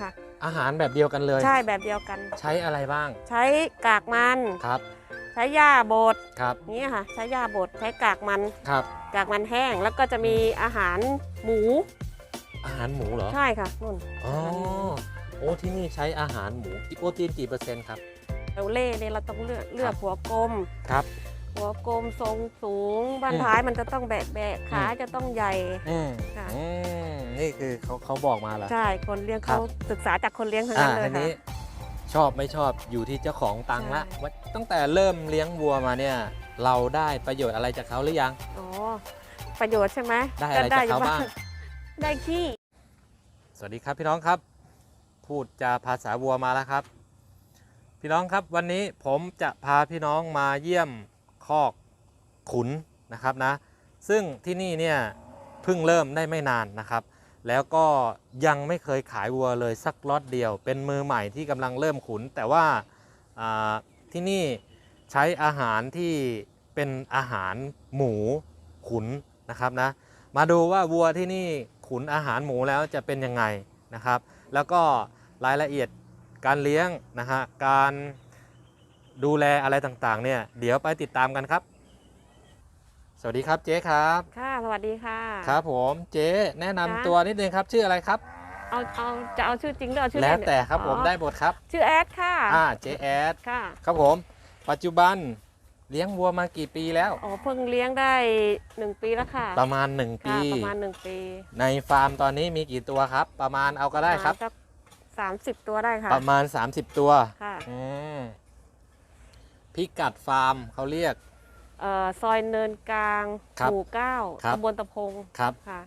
ค่ะ อาหารแบบเดียวกันเลย ใช่แบบเดียวกัน ใช้อะไรบ้าง ใช้กากมันครับ ใช้หญ้าบดครับนี่ค่ะ ใช้หญ้าบดใช้กากมันครับ กากมันแห้งแล้วก็จะมีอาหารหมู อาหารหมูเหรอใช่ค่ะนุ่นอ๋อโอ้ที่นี่ใช้อาหารหมูโปรตีนกี่เปอร์เซ็นต์ครับเราเล่เนี่ยเราต้องเลือกเลือกหัวกลมครับ หัวกลมทรงสูงบ้านอืมท้ายมันจะต้องแบะแบะขาจะต้องใหญ่ อืมค่ะ อืมนี่คือเขาเขาบอกมาเหรอ ใช่คนเลี้ยงครับเขาศึกษาจากคนเลี้ยงทั้งอ่านั้นเลยทีค่ะ นี้ชอบไม่ชอบอยู่ที่เจ้าของตังค์ละใช่ ว่าตั้งแต่เริ่มเลี้ยงวัวมาเนี่ย เราได้ประโยชน์อะไรจากเขาหรือยัง อ๋อประโยชน์ใช่ไหมได้อะไรจากเขาบ้าง ได้ขี้ สวัสดีครับพี่น้องครับ พูดจาภาษาวัวมาแล้วครับ พี่น้องครับวันนี้ผมจะพาพี่น้องมาเยี่ยม คอกขุนนะครับนะซึ่งที่นี่เนี่ยเพิ่งเริ่มได้ไม่นานนะครับ แล้วก็ยังไม่เคยขายวัวเลยสักล็อตเดียว เป็นมือใหม่ที่กำลังเริ่มขุน แต่ว่าาที่นี่ใช้อาหารที่เป็นอาหารหมูขุนนะครับนะมาดูว่าวัวที่นี่ขุนอาหารหมูแล้วจะเป็นยังไงนะครับ แล้วก็รายละเอียดการเลี้ยงนะฮะการ ดูแลอะไรต่างๆ เนี่ย เดี๋ยวไปติดตามกันครับ สวัสดีครับเจ๊ครับค่ะสวัสดีค่ะ ครับผมเจ๊แนะนำค่ะ ตัวนิดนึงครับ ชื่ออะไรครับ เอาเอาจะเอาชื่อจริงหรือเอาชื่อแล้วเล่นแต่ครับผมอ๋อได้หมดครับ ชื่อแอดค่ะอ่าเจ๊แอดค่ะครับผม ปัจจุบันเลี้ยงวัวมากี่ปีแล้ว อ๋อเพิ่งเลี้ยงได้หนึ่งปีแล้วค่ะประมาณ1ปีค่ะประมาณหนึ่งปีในฟาร์มตอนนี้มีกี่ตัวครับ ประมาณเอาก็ได้ครับ สามสิบตัวได้ค่ะประมาณ 30 ตัวค่ะ อืม พิกัดฟาร์มเขาเรียก เอ่อซอยเนินกลางครับหมู่เก้าครับ ตำบลตะพงครับค่ะ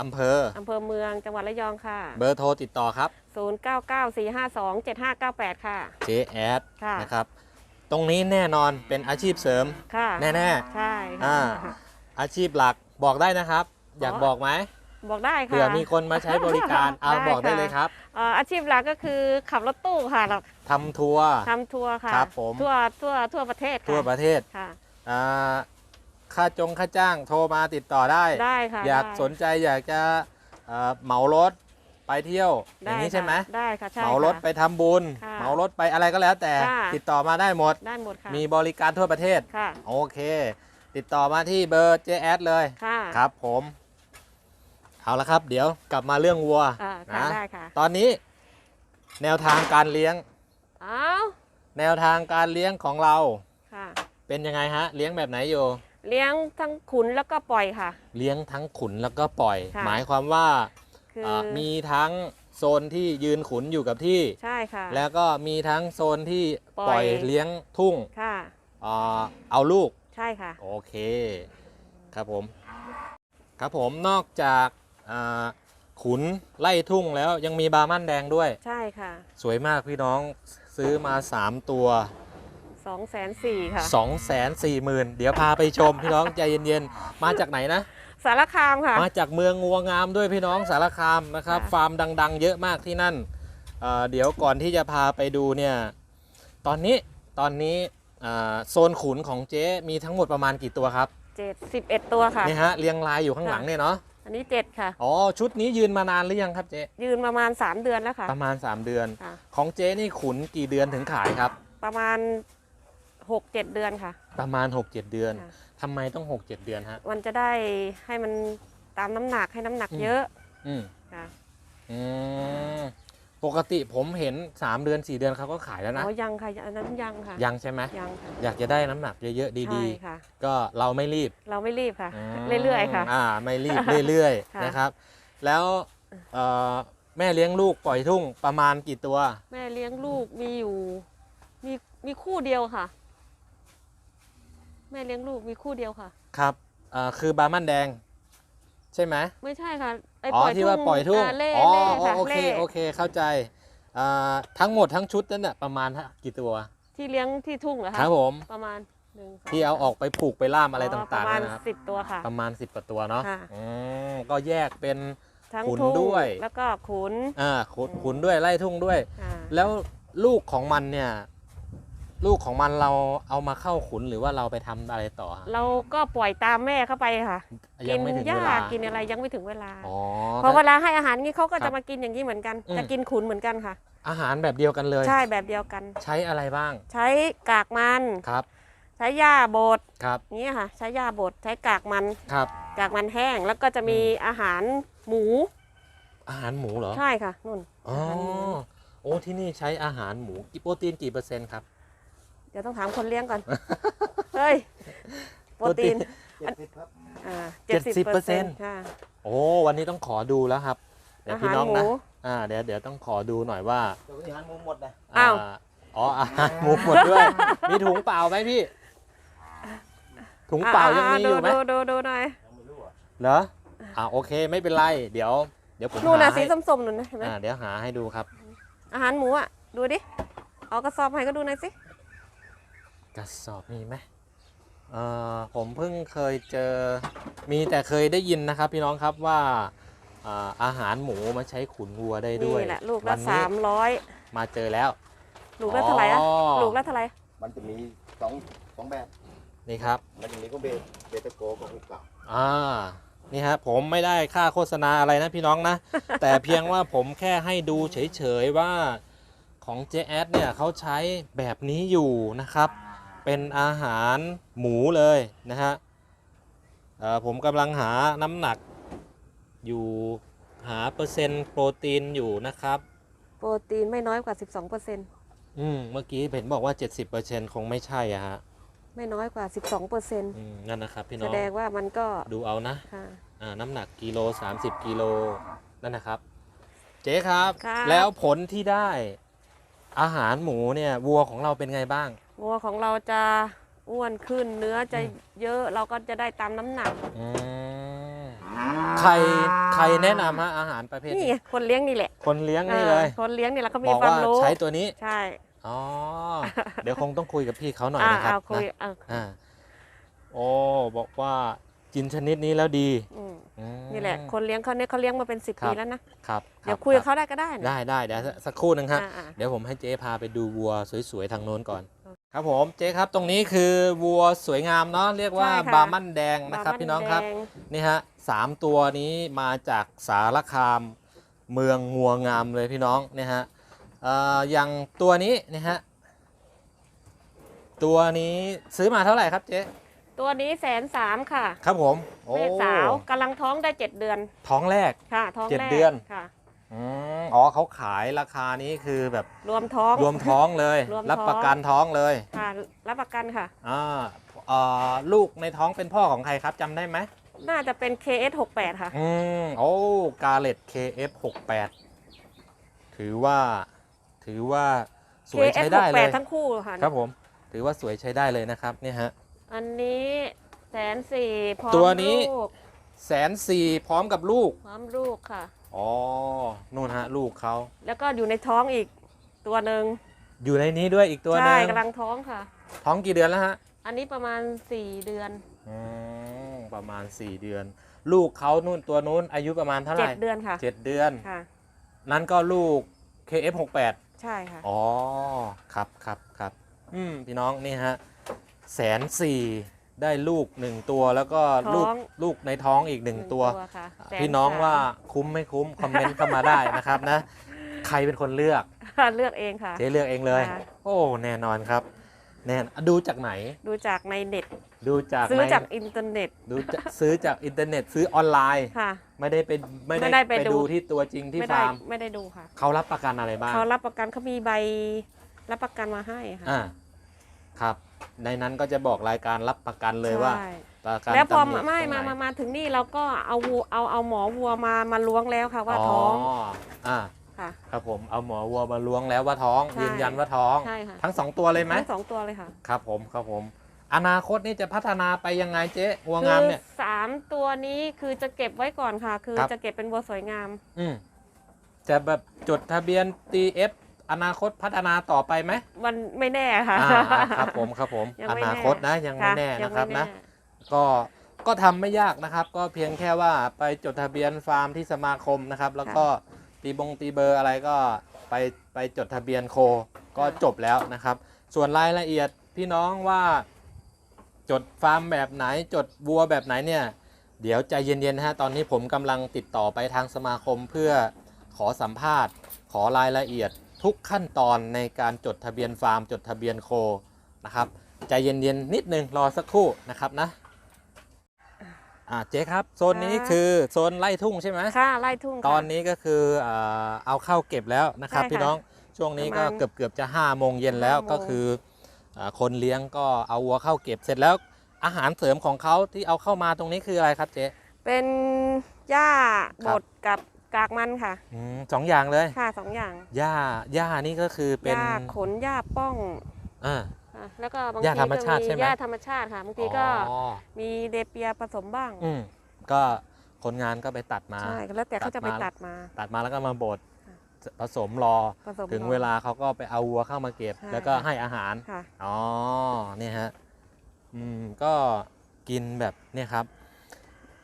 อำเภอ อำเภอเมืองจังหวัดระยองค่ะ เบอร์โทรติดต่อครับ 0 9 9 4 5 2 7 5 9 8 ค่ะเจแอดค่ะ นะครับ ตรงนี้แน่นอนเป็นอาชีพเสริม ค่ะแน่ ใช่อ่าค่ะ อาชีพหลักบอกได้นะครับ อยากอ๋อบอกไหม บอกได้ค่ะ เผื่อมีคนมาใช้บริการ เอาได้บอกได้ค่ะเลยครับเอ่ออาชีพหลักก็คือขับรถตู้ค่ะเราทำทัวร์ ทำทัวร์ค่ะครับผม ทั่วทั่วทั่วประเทศค่ะทั่วประเทศค่ะ อ่าค่าจงค่าจ้างโทรมาติดต่อได้ ได้ค่ะอยากได้สนใจอยากจะเอ่อเหมารถไปเที่ยวอได้ย่างนี้ใช่ไหมค่ะได้ค่ะใช่ เหมารถค่ะไปทำบุญ ค่ะเหมารถไปอะไรก็แล้วแต่ค่ะ ติดต่อมาได้หมด ได้หมดค่ะ มีบริการทั่วประเทศ ค่ะ โอเค ติดต่อมาที่เบอร์เจแอดเลย ค่ะ ครับผม เอาละครับ เดี๋ยวกลับมาเรื่องวัวอ่าค่ะนะได้ค่ะ ตอนนี้ แนวทางการเลี้ยงอ้าวแนวทางการเลี้ยงของเราค่ะ เป็นยังไงฮะ เลี้ยงแบบไหนอยู่เลี้ยงทั้งขุนแล้วก็ปล่อยค่ะ เลี้ยงทั้งขุนแล้วก็ปล่อย ค่ะ หมายความว่าคืออ่ามีทั้งโซนที่ยืนขุนอยู่กับที่ ใช่ค่ะ แล้วก็มีทั้งโซนที่ปปล่ล่ออย ยเลี้ยงทุ่งค่ะ อ่าเอาลูก ใช่ค่ะ โอเค ครับผม ครับผมนอกจากอ่า ขุนไล่ทุ่งแล้วยังมีบาร์มั่นแดงด้วย ใช่ค่ะ สวยมากพี่น้องซื้อมา 3 ตัวสองแสนสี่ค่ะ2 4 0 0 0 0เดี๋ยวพาไปชมพี่น้องใจเย็นๆ มาจากไหนนะ สารคามค่ะ มาจากเมืองงัวงามด้วยพี่น้องสารคามนะครับค่ะฟาร์มดัง ๆ เยอะมากที่นั่นเอ่อเดี๋ยวก่อนที่จะพาไปดูเนี่ยตอนนี้ตอนนี้อ่าโซนขุนของเจ๊มีทั้งหมดประมาณกี่ตัวครับเจ็ดสิบเอ็ดตัวค่ะนี่ฮะเรียงรายอยู่ข้างหลังเนี่ยเนาะ อันนี้เจ็ดค่ะ อ๋อชุดนี้ยืนมานานหรือยังครับเจ๊ยืนประมาณสามเดือนแล้วค่ะ ประมาณ 3 เดือน ค่ะ ของเจ๊นี่ขุนกี่เดือนถึงขายครับ ประมาณหกเจ็ดเดือนค่ะ ประมาณ 6-7 เดือนค่ะ ทำไมต้อง 6-7 เดือนฮะ มันจะได้ให้มันตามน้ำหนักให้น้ำหนักอืม เยอะอืมค่ะ อืม ปกติผมเห็น 3 เดือน 4 เดือนเขาก็ขายแล้วนะ อ๋อ ยังค่ะ อันนั้นยังค่ะ ยังใช่ไหมยังค่ะอยากจะได้น้ำหนักเยอะๆ ดีใช่ค่ะ ๆ ก็เราไม่รีบเราไม่รีบค่ะมเรื่อยๆค่ะ อ่า ไม่รีบ เรื่อยค่ะ ๆ นะครับ แล้วเอ่อแม่เลี้ยงลูกปล่อยทุ่งประมาณกี่ตัว แม่เลี้ยงลูกมีอยู่ มีมีคู่เดียวค่ะ แม่เลี้ยงลูกมีคู่เดียวค่ะ ครับเอ่อคือบาร์มันแดง ใช่ไหม ไม่ใช่ค่ะ ไออ๋อปล่อยที่ว่าปล่อยทุ่งาเล่อ๋อเล่อ๋อค่ะโอเคเล่โอเคเข้าใจอ่าทั้งหมดทั้งชุดนั้นน่ะประมาณกี่ตัวที่เลี้ยงที่ทุ่งเหรอคคะรับผมประมาณหนึ่งสงที่เอาออกไปผูกไปล่ามอะไรปต่างระมาณๆนะครับสิบตัวค่ะ ประมาณ 10กว่าตัวเนาะค่ะ อืมก็แยกเป็น ทั้งขุนทุ่งด้วย แล้วก็ขุน อ่าขุนขุนด้วยไล่ทุ่งด้วย อ่าแล้วลูกของมันเนี่ย ลูกของมันเราเอามาเข้าขุนหรือว่าเราไปทำอะไรต่อฮะเราก็ปล่อยตามแม่เข้าไปค่ะ ยักิงไม่ถึงหเวญ้าลากินอะไรยังไม่ถึงเวลา อ๋อพอเวลาให้อาหารนี้เขาก็ครัจะบมากินอย่างนี้เหมือนกัน อืม จะกินขุนเหมือนกันค่ะ อาหารแบบเดียวกันเลย ใช่แบบเดียวกัน ใช้อะไรบ้างใช้กากมัน ครับใช้หญ้าบดครับนี้ค่ะ ใช้หญ้าบดใช้กากมัน ครับ กากมันแห้งแล้วก็จะมีอืมอาหารหมูอาหารหมูเหรอใช่ค่ะนุ่น อ๋ออาหารหมูโอ้ที่นี่ใช้อาหารหมูกี่โปรตีนกี่เปอร์เซ็นต์ครับ เดี๋ยวต้องถามคนเลี้ยงก่อน เฮ้ย โปรตีนเจ็ดสิบครับอ่า70%ค่ะโอ้วันนี้ต้องขอดูแล้วครับ เดี๋ยวอาพี่หารน้องหมูนะอ่าเดี๋ยวเดี๋ยวต้องขอดูหน่อยว่าตัวนี้อาหารหมูหมดเลยอ้าวอ๋ออาหารหมูหมดด้วย มีถุงเปล่าไหมพี่ ถุงเปล่ายังมีอยู่ไหมดูดูดูหน่อยยังไม่รู้อะเหรออ่าโอเคไม่เป็นไร เดี๋ยว เดี๋ยวผมนู่นหาน่ะให้สีส้มๆนู่นนะเห็นไหมอ่าเดี๋ยวหาให้ดูครับ อาหารหมูอะดูดิเอากระสอบให้ก็ดูหน่อยสิ กระสอบมีไหมเอ่อผมเพิ่งเคยเจอมีแต่เคยได้ยินนะครับ พี่น้องครับว่าอ่าอาหารหมูมาใช้ขุนวัวได้ด้วยนี่แหละลูกวัละนนี้สามร้อยมาเจอแล้ว ลูกละเท่าไหร่อะอ๋อ ลูกละเท่าไหร่มันจะมีสองสองแบบ นี่ครับ มันจะมีก็เบเบตาโกกับอุกเก่าอ่า นี่ฮะผมไม่ได้ค่าโฆษณาอะไรนะพี่น้องนะ แต่เพียงว่าผมแค่ให้ดูเฉยๆว่าของ JS เนี่ยเขาใช้แบบนี้อยู่นะครับ เป็นอาหารหมูเลยนะฮะเอ่อผมกำลังหาน้ำหนักอยู่หาเปอร์เซ็นต์โปรตีนอยู่นะครับ โปรตีนไม่น้อยกว่า 12เปอร์เซ็นต์อืมเมื่อกี้เห็นบอกว่า 70%คงไม่ใช่อะฮะไม่น้อยกว่า 12เปอร์เซ็นต์อืมนั่นนะครับพี่แสน้องดงว่ามันก็ดูเอานะค่ะอ่าน้ำหนักกิโล 30กิโลนั่นนะครับ เจ๊ครับครับ แล้วผลที่ได้อาหารหมูเนี่ยวัวของเราเป็นไงบ้าง วัวของเราจะอ้วนขึ้นเนื้อจะอืมเยอะเราก็จะได้ตามน้ำหนัก อืมใครใครแนะนำฮะอาหารประเภทนี่นี้ไงคนเลี้ยงนี่แหละคนเลี้ยงนี่เลยอ่าคนเลี้ยงนี่แหละเขาบมีอกความว่ารู้ใช้ตัวนี้ ใช่อ๋อ เดี๋ยวคงต้องคุยกับพี่เขาหน่อยอ่านะครับเอาคุยนะเอาอ่าโอ้บอกว่ากินชนิดนี้แล้วดีอืมอืมนี่แหละ คนเลี้ยงเขาเนี่ยเขาเลี้ยงมาเป็นสิบครับปีแล้วนะครับเดี๋ยวรับคุยกับเขาได้ก็ได้นะได้ได้เดี๋ยวสักครู่หนึ่งครับอ่าอ่าเดี๋ยวผมให้เจ๊พาไปดูวัวสวยๆทางโน้นก่อน ครับผมเจ๊ครับตรงนี้คือวัวสวยงามเนาะเรียกว่าใช่ค่ะบาร์มันแดงนะครับาพี่น้องครับแดงนี่ฮะสามตัวนี้มาจากสารคามเมืองงัวงามเลยพี่น้องเนี่ยฮะเอ่ออย่างตัวนี้นะฮะตัวนี้ซื้อมาเท่าไหร่ครับเจ๊ตัวนี้แสนสามค่ะครับผมโอ้แม่สาวกำลังท้องได้เจ็ดเดือนท้องแรก ค่ะ ท้องเจ็ดแรกเดือน ค่ะ อืมอ๋อเขาขายราคานี้คือแบบรวมท้อง รวมท้องเลย รวมรับท้องประกันท้องเลยค่ะรับประกันค่ะ อ่าเอ่อลูกในท้องเป็นพ่อของใครครับจำได้ไหมน่าจะเป็น KS 68ค่ะ อืมโอ้กาเลต KF68 ถือว่าถือว่าสวย KS ใช้ได้เลย68ทั้งคู่ค่ะครับผม ถือว่าสวยใช้ได้เลยนะครับเนี่ยฮะ อันนี้แสนสี่พร้อมตัวนี้ ลูกแสนสี่พร้อมกับลูก พร้อมลูกค่ะ อ๋อนู่นฮะ ลูกเขาแล้วก็อยู่ในท้องอีกตัวหนึ่งอยู่ในนี้ด้วยอีกตัวหนึใช่งกำลังท้องค่ะ ท้องกี่เดือนแล้วฮะอันนี้ประมาณ 4 เดือน อืมประมาณ4เดือน ลูกเขานู่นตัวนู้นอายุประมาณเท่าไหร่7 เดือนค่ะเจ็ดเดือน ค่ะ นั่นก็ลูก KF68 ใช่ค่ะ อ๋อ ครับครับครับ อืม พี่น้องนี่ฮะแสนสี่ ได้ลูกหนึ่งตัวแล้วก็ลูกท้องลูกในท้องอีกหนึ่งหนึ่งตัว ค่ะแสพี่น้องสมว่าคุ้มไม่คุ้มคอมเมนต์เข้ามาได้นะครับนะ ใครเป็นคนเลือกเลือกเองค่ะ เจ๊เลือกเองเลย ค่ะ โอ้แน่นอนครับ แน่นดูจากไหน ดูจากในเน็ต ดูจากซื้อในจากอินเทอร์เน็ตดูจะซื้อจากอินเทอร์เน็ตซื้อออนไลน์ ค่ะ ไม่ได้ไปไม่ไม่ได้ได้ไปไปดู ดูที่ตัวจริงที่ไม่ได้ฟาร์มไม่ได้ดูค่ะเขารับประกันอะไรบ้างเขารับประกันเขามีใบรับประกันมาให้ค่ะ อ่า ครับ ในนั้นก็จะบอกรายการรับประกันเลยว่า ใช่ประกันแล้วพอตำหนิไม่ตรงมาไหนมามาถึงนี่เราก็เอาวัวเอาเอาหมอวัวมามาล้วงแล้วค่ะว่าท้องอ่าค่ะ ครับผมเอาหมอวัวมาล้วงแล้วว่าท้อง ใช่ยืนยันว่าท้อง ใช่ค่ะ ทั้งสองตัวเลยไหมทั้งสองตัวเลยค่ะครับผมครับผม อนาคตนี่จะพัฒนาไปยังไงเจ๊วัวคืงามอเนี่ย สามตัวนี้คือจะเก็บไว้ก่อนค่ะ คือครับ จะเก็บเป็นวัวสวยงาม อืมจะแบบจดทะเบียน TF อนาคตพัฒนาต่อไปไหมมันไม่แน่ค่ะอ่าอ่าครับผมครับผมยังอไม่แน่นาคตนะยังไม่แน่ยันะครับไม่นะ แก็ก็ทำไม่ยากนะครับ ก็เพียงแค่ว่าไปจดทะเบียนฟาร์มที่สมาคมนะครับ แล้วก็ตีบงตีเบอร์อะไรก็ไปไปจดทะเบียนโค ก็จบแล้วนะครับ ส่วนรายละเอียดพี่น้องว่า จดฟาร์มแบบไหนจดวัวแบบไหนเนี่ย เดี๋ยวใจเย็นๆนะฮะตอนนี้ผมกำลังติดต่อไปทางสมาคมเพื่อขอสัมภาษณ์ ขอรายละเอียด ทุกขั้นตอนในการจดทะเบียนฟาร์ม จดทะเบียนโคนะครับใจเย็นๆนิดนึงรอสักครู่นะครับนะอ่าเจ๊ครับโซนนี้ค่ะคือโซนไร่ทุ่งใช่ไหมค่ะไล่ทุ่งค่ะ ตอนนี้ก็คืออ่าเอาเข้าเก็บแล้วนะครับใช่ค่ะพี่น้องช่วงนี้ก็ประมาณเกือบเกือบๆจะ5้าโมงเย็นแล้วห้าโมง ก็คืออาคนเลี้ยงก็เอาวัวเข้าเก็บเสร็จแล้ว อาหารเสริมของเขาที่เอาเข้ามาตรงนี้คืออะไรครับเจ๊ เป็นหญ้าครับบดกับ กากมันค่ะอืมสองอย่างเลยค่ะสองอย่างหญ้าหญ้านี่ก็คือหเป็นญ้าขนหญ้าป้องอ่าค่ะแล้วก็บางหญ้าทีธรรมก็ชาติมีใช่ไหมหญ้าธรรมชาติค่ะบางทีก็อ๋อมีเดเปียผสมบ้าง อืมก็คนงานก็ไปตัดมาใช่แล้วแต่เขาจะไปตัตัดดมามา ตัดมาแล้วก็มาบดค่ะผสมรอผสมถึงรอเวลาเขาก็ไปเอาวัวเข้ามาเก็บใช่แล้วก็ค่ะให้อาหารค่ะอ๋อเนี่ยฮะอืมก็กินแบบเนี่ยครับ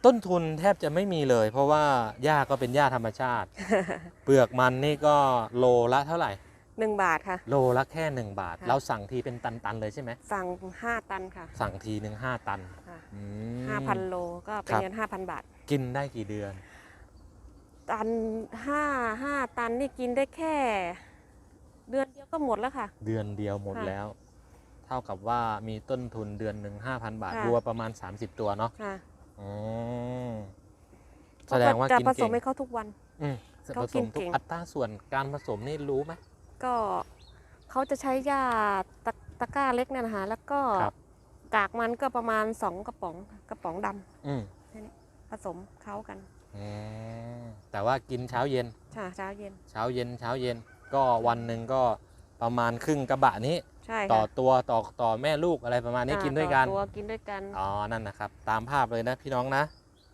ต้นทุนแทบจะไม่มีเลย เพราะว่าหญ้าก็เป็นหญ้าธรรมชาติ เปลือกมันนี่ก็โลละเท่าไหร่หนึ่งบาทค่ะ โลละแค่1บาท ค่ะ เราสั่งทีเป็นตันๆเลยใช่ไหมสั่งห้าตันค่ะสั่งทีหนึ่งห้าตันค่ะอืม ห้าพันโลก็เป็นครับ เงินห้าพันบาท กินได้กี่เดือน ตันห้าห้าตันนี่กินได้แค่ เดือนเดียวก็หมดแล้วค่ะ เดือนเดียวหมดค่ะแล้ว เท่ากับว่ามีต้นทุนเดือนหนึ่งห้าพันบาทค่ะรัวประมาณ 30 ตัวเนาะค่ะ อืมแสดงว่าจะกินผสเก่มงให้เขาทุกวัน อืมเขาผกิสนมทุเก่กง อัตราส่วนการผสมนี่รู้ไหม ก็เขาจะใช้หญ้าตะตะกร้าเล็กเนี่ยนะคะแล้วก็ครับ กากมันก็ประมาณสองกระป๋องกระป๋องดำอืมผสมเข้ากันอืมแต่ว่ากินเช้าเย็นใช่เช้าเย็น เช้าเย็นเช้าเย็นก็วันหนึ่งก็ ประมาณครึ่งกระบะนี้ ใช่ต่อค่ะตัวต่อต่อแม่ลูกอะไรประมาณนี้อ่ากินด้วยกัน ต่อตัวกินด้วยกันอ๋อ นั่นนะครับ ตามภาพเลยนะพี่น้องนะ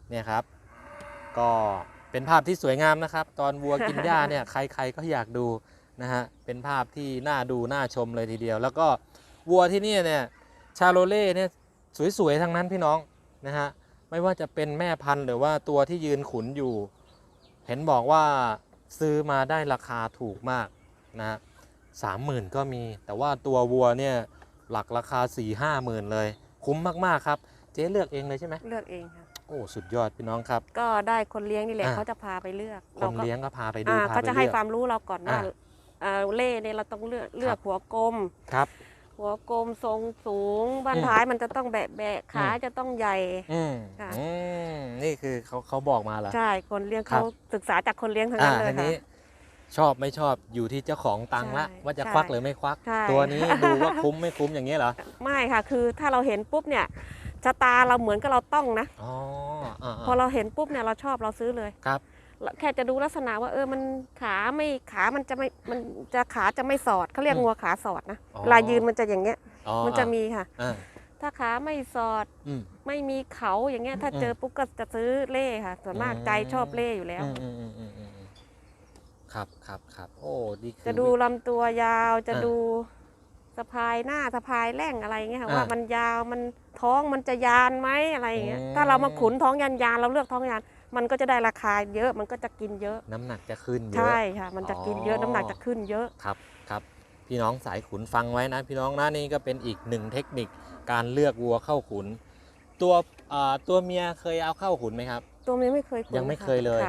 เนี่ยครับ ก็เป็นภาพที่สวยงามนะครับ ตอนวัวกินหญ้าเนี่ย ใครๆก็อยากดูนะฮะ เป็นภาพที่น่าดูน่าชมเลยทีเดียว แล้วก็วัวที่เนี่ยเนี่ย ชาโลเล่เนี่ยสวยๆทั้งนั้นพี่น้องนะฮะ ไม่ว่าจะเป็นแม่พันธุ์หรือว่าตัวที่ยืนขุนอยู่ เห็นบอกว่าซื้อมาได้ราคาถูกมากนะฮะ สามหมื่นก็มี แต่ว่าตัววัวเนี่ยหลักราคา4ี่ห้าหมื่นเลย คุ้มมาก ๆ ครับ เจ๊เลือกเองเลยใช่ไหมเลือกเองค่ะโอ้สุดยอดพี่น้องครับ ก็ได้คนเลี้ยงนี่แหละอ่าเขาจะพาไปเลือกคเรานก็เลี้ยงก็พาไปดูอ่าพาเขาไปจะให้เลือก ความรู้เราก่อนว่าอ่าเอ่อเล่เนี่ยเราต้องเลือกเลือกหัวกลม ครับ หัวกลมทรงสูงบันอืมท้ายมันจะต้องแบะแบะขาอืม จะต้องใหญ่ อืมค่ะ อืมนี่คือเขาเขาบอกมาเหรอ ใช่คนเลี้ยงครับเขาศึกษาจากคนเลี้ยงทั้งอ่านั้นเลยทีนี้ค่ะ ชอบไม่ชอบอยู่ที่เจ้าของตังค์ละ ใช่ว่าจะใช่ควักหรือไม่ควัก ใช่ ตัวนี้ดูว่าคุ้มไม่คุ้มอย่างนี้ยเหรอไม่ค่ะ คือถ้าเราเห็นปุ๊บเนี่ยชะตาเราเหมือนกับเราต้องนะ อ๋ออ่าพอเราเห็นปุ๊บเนี่ยเราชอบเราซื้อเลยครับ แค่จะดูลักษณะว่าเออมันขาไม่ขามันจะไม่มันจะขาจะไม่สอดเขาเรียกอืมงัวขาสอดนะอ๋อเวลายืนมันจะอย่างเงี้ย อ๋อมันจะมีค่ะ อ่าถ้าขาไม่สอดอืม ไม่มีเขาอย่างเงี้ยถ้าอืม เจอปุ๊บก็จะซื้อเล่ค่ะส่วนมากอืมใจชอบเล่อยู่แล้ว อืมอืมอืมอืมอืม ครับครับครับโอ้ดีคือจะดูลำตัวยาวจะอ่าดูสะพายหน้าสะพายแร่งอะไรเงี้ยค่ะอ่าว่ามันยาวมันท้องมันจะยานไหมอะไรอย่างเงี้ยอืมถ้าเรามาขุนท้องยานยานๆเราเลือกท้องยาน มันก็จะได้ราคาเยอะมันก็จะกินเยอะ น้ำหนักจะขึ้นเยอะใช่ค่ะ มันจะกินเยอะอ๋อน้ำหนักจะขึ้นเยอะครับครับ พี่น้องสายขุนฟังไว้นะ พี่น้องนะนี่ก็เป็นอีกหนึ่งเทคนิคการเลือกวัวเข้าขุน ตัวอ่าตัวเมียเคยเอาเข้าขุนไหมครับ ตัวเมียไม่เคยขุนยังไม่ะเคยเลย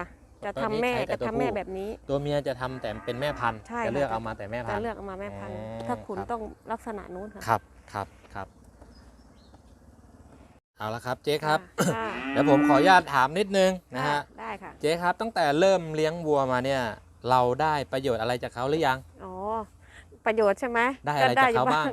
ค่ะจะตอนทำนี้แม่ใช้แต่จะตัวทำแม่ผู้แบบนี้ ตัวเมียจะทำแต่เป็นแม่พันธุ์ใช่จะเลือกค่ะ เอามาแต่แม่พัจะนธุ์ เลือกเอามาแม่พันธุ์ อ๋อถ้าขุนครับ ต้องลักษณะนู้นค่ะครับครับครับเอาละครับเจ๊ครับ ค่ะเดี๋ยวผมขออนุญาตถามนิดนึงนะฮะ ได้ค่ะ เจ๊ครับตั้งแต่เริ่มเลี้ยงวัวมาเนี่ย เราได้ประโยชน์อะไรจากเขาหรือยัง อ๋อ ประโยชน์ใช่ไหมได้อะไรจากเขาบ้าง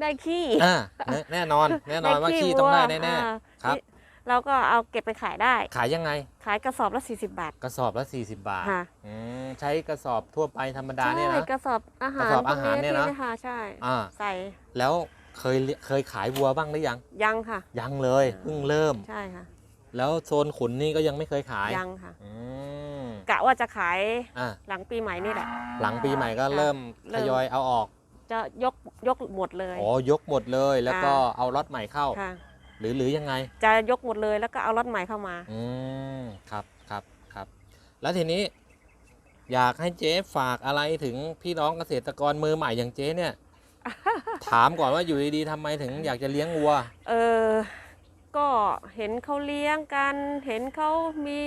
ได้ขี้ อ่าแน่แน่นอน แน่นอนว่าขี้ต้องได้แน่อ่าครับนี่ เราก็เอาเก็บไปขายได้ๆขายยังไง ขายกระสอบละ 40 บาท กระสอบละ 40 บาทค่ะอืมใช้กระสอบทั่วไปธรรมดาใช่เนี่ยนะ กระสอบอาหารกระสอบอาหารเนี่ยนะ พวกค่ะใช่อ่า ใส่แล้วเคยเคยขายวัวบ้างหรือยัง ยังค่ะ ยังเลยอ่าเพิ่งเริ่ม ใช่ค่ะ แล้วโซนขุนนี่ก็ยังไม่เคยขายยังค่ะ อืมกะว่าจะขายอะหลังปีใหม่นี่แหละ หลังปีใหม่ก็ค่ะเริ่มเริ่ทม ยอยเอาออกจะยกยกหมดเลย อ๋อยกหมดเลยแล้วก็ค่ะเอาล็อตใหม่เข้า ค่ะ หรือหรือยังไง จะยกหมดเลยแล้วก็เอารถใหม่เข้ามา อืมครับครับครับ แล้วทีนี้ อยากให้เจ๊ฝากอะไรถึงพี่น้องเกษตรกรมือใหม่อย่างเจ๊เนี่ย ถามก่อนว่าอยู่ดีๆทำไมถึงอยากจะเลี้ยงวัว เออ ก็เห็นเขาเลี้ยงกัน เห็นเขามี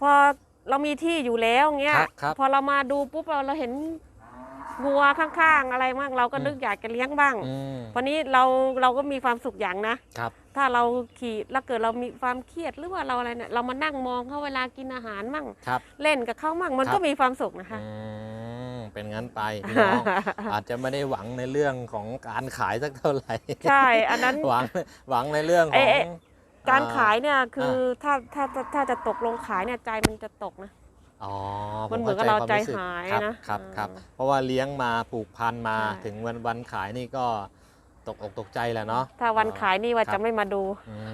พอเรามีที่อยู่แล้วเงี้ย ครับครับ พอเรามาดูปุ๊บเราเราเห็น วัวข้างๆ อะไรบ้างเราก็อืมนึกอยากจะเลี้ยงบ้างอืมวันนี้เราเราก็มีความสุขอย่างนะครับ ถ้าเราขี่แล้วเกิดเรามีความเครียดหรือว่าเราอะไรเนี่ยเรามานั่งมองเขาเวลากินอาหารมั่งครับเล่นกับเขามั่งมันครับก็มีความสุขนะคะอืมเป็นงั้นไปพี่น้องอาจจะไม่ได้หวังในเรื่องของการขายสักเท่าไหร่ ใช่ อันนั้นหวังหวังในเรื่องขเอ๊ะองเอ๊ะการอ่ขายเนี่ยคืออถ้าถ้าถ้าถ้าจะตกลงขายเนี่ยใจมันจะตกนะ อ๋อมันเหมือนกับข้เราควใจรู้สึกหายครับนะครับครับอ่าเพราะว่าเลี้ยงมาผูกพันมาใช่ถึงวันวันขายนี่ก็ตกอกตกใจแหละเนาะถ้าวันขายนี่ว่าครับจะไม่มาดูอืม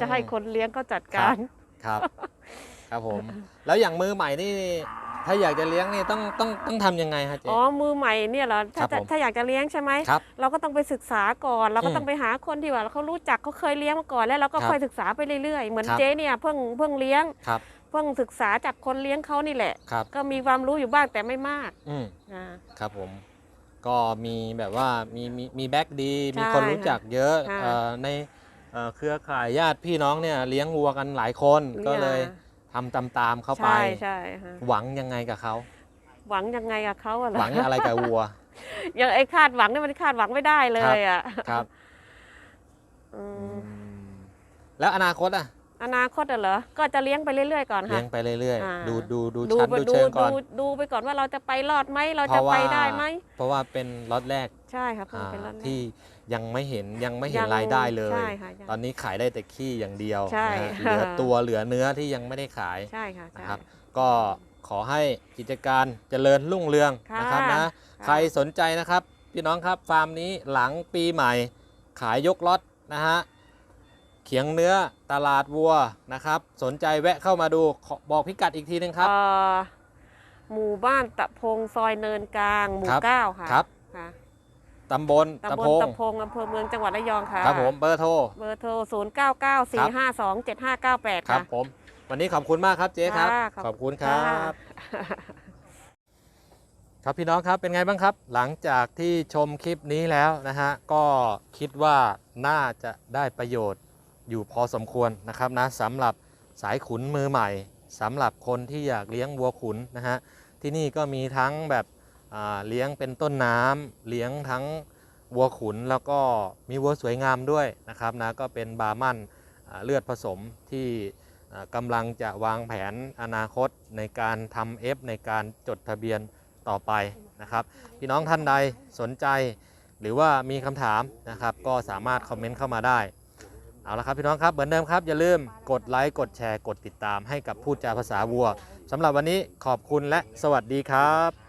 จะให้คนเลี้ยงเขาจัดการครับครับผม แล้วอย่างมือใหม่นี่ถ้าอยากจะเลี้ยงนี่ต้องต้องต้องทำยังไงฮะเจ๊อ๋อมือใหม่เนี่ยเหรอถ้าครับจะผมถ้าอยากจะเลี้ยงใช่ไหมครับเราก็ต้องไปศึกษาก่อนเราก็อืมต้องไปหาคนที่ว่าเขารู้จักเขาเคยเลี้ยงมาก่อนแล้วเราก็ครับค่อยศึกษาไปเรื่อยๆเหมือนครับเจ๊เนี่ยเพิ่งเพิ่งเลี้ยงครับ เพิ่งศึกษาจากคนเลี้ยงเขานี่แหละ ครับ ก็มีความรู้อยู่บ้างแต่ไม่มากอืมอ่า ครับผม ก็มีแบบว่ามีมีมีแบ็กดี มีใช่คนรู้จักเยอะค่ะ เอ่อในเอ่อเครือข่ายญาติพี่น้องเนี่ยเลี้ยงวัวกันหลายคนก็เลยทำตามๆเข้าไป ใช่ใช่ฮะหวังยังไงกับเขา หวังยังไงกับเขาอะเหรอหวังอะไรกับวัว อย่างไอ้คาดหวังเนี่ยมันคาดหวังไม่ได้เลยอะครับ อืมแล้วอนาคตอะ อนาคตอะเหรอ ก็จะเลี้ยงไปเรื่อยๆก่อนเลี้ค่ะยงไปเรื่อยอ่าๆดูดูดูดูชั้นไปดูดูเชิงก่ดูอนดูไปก่อนว่าเราจะไปรอดไหมเราเพจะราะไปว่าได้ไหมเพราะว่าเป็นล็อตแรกใช่ครับเพิ่งอ่าเป็นรอดแรกที่ยังไม่เห็นยังไม่เห็นยังรายได้เลยใช่ค่ะยังตอนนี้ขายได้แต่ขี้อย่างเดียวใช่นะฮะเหลือตัวเหลือเนื้อที่ยังไม่ได้ขายใช่ค่ะใช่นะครับ ก็ขอให้กิจการเจริญรุ่งเรืองค่ะนะครับนะค่ะใครสนใจนะครับ พี่น้องครับฟาร์มนี้หลังปีใหม่ขายยกล็อตนะฮะเขียงเนื้อตลาดวัวนะครับ สนใจแวะเข้ามาดูขอบอกพิกัดอีกทีนึงครับเอ่อหมู่บ้านตะพงซอยเนินกลางหมู่ครับเก้าค่ะครับค่ะตำบลตำตะบพลงตะพงอำเภอเมืองจังหวัดระยองค่ะครับผมเบอร์โทรเบอร์โทร 0 9 9 4 5 2 7 5 9 8 ครับค่ะผม วันนี้ขอบคุณมากครับเจ๊ครับค่ะขอบคุณครับค่ะครับพี่น้องครับเป็นไงบ้างครับ หลังจากที่ชมคลิปนี้แล้วนะฮะก็คิดว่าน่าจะได้ประโยชน์ อยู่พอสมควรนะครับนะสำหรับสายขุนมือใหม่สำหรับคนที่อยากเลี้ยงวัวขุนนะฮะที่นี่ก็มีทั้งแบบเลี้ยงเป็นต้นน้ำเลี้ยงทั้งวัวขุนแล้วก็มีวัวสวยงามด้วยนะครับนะก็เป็นบาร์มันอ่าเลือดผสมที่กำลังจะวางแผนอนาคตในการทำเอฟในการจดทะเบียนต่อไปนะครับ พี่น้องท่านใดสนใจ หรือว่ามีคำถามนะครับ ก็สามารถคอมเมนต์เข้ามาได้ เอาละครับพี่น้องครับเหมือนเดิมครับอย่าลืมกดไลค์กดแชร์กดติดตามให้กับพูดจาภาษาวัวสำหรับวันนี้ขอบคุณและสวัสดีครับ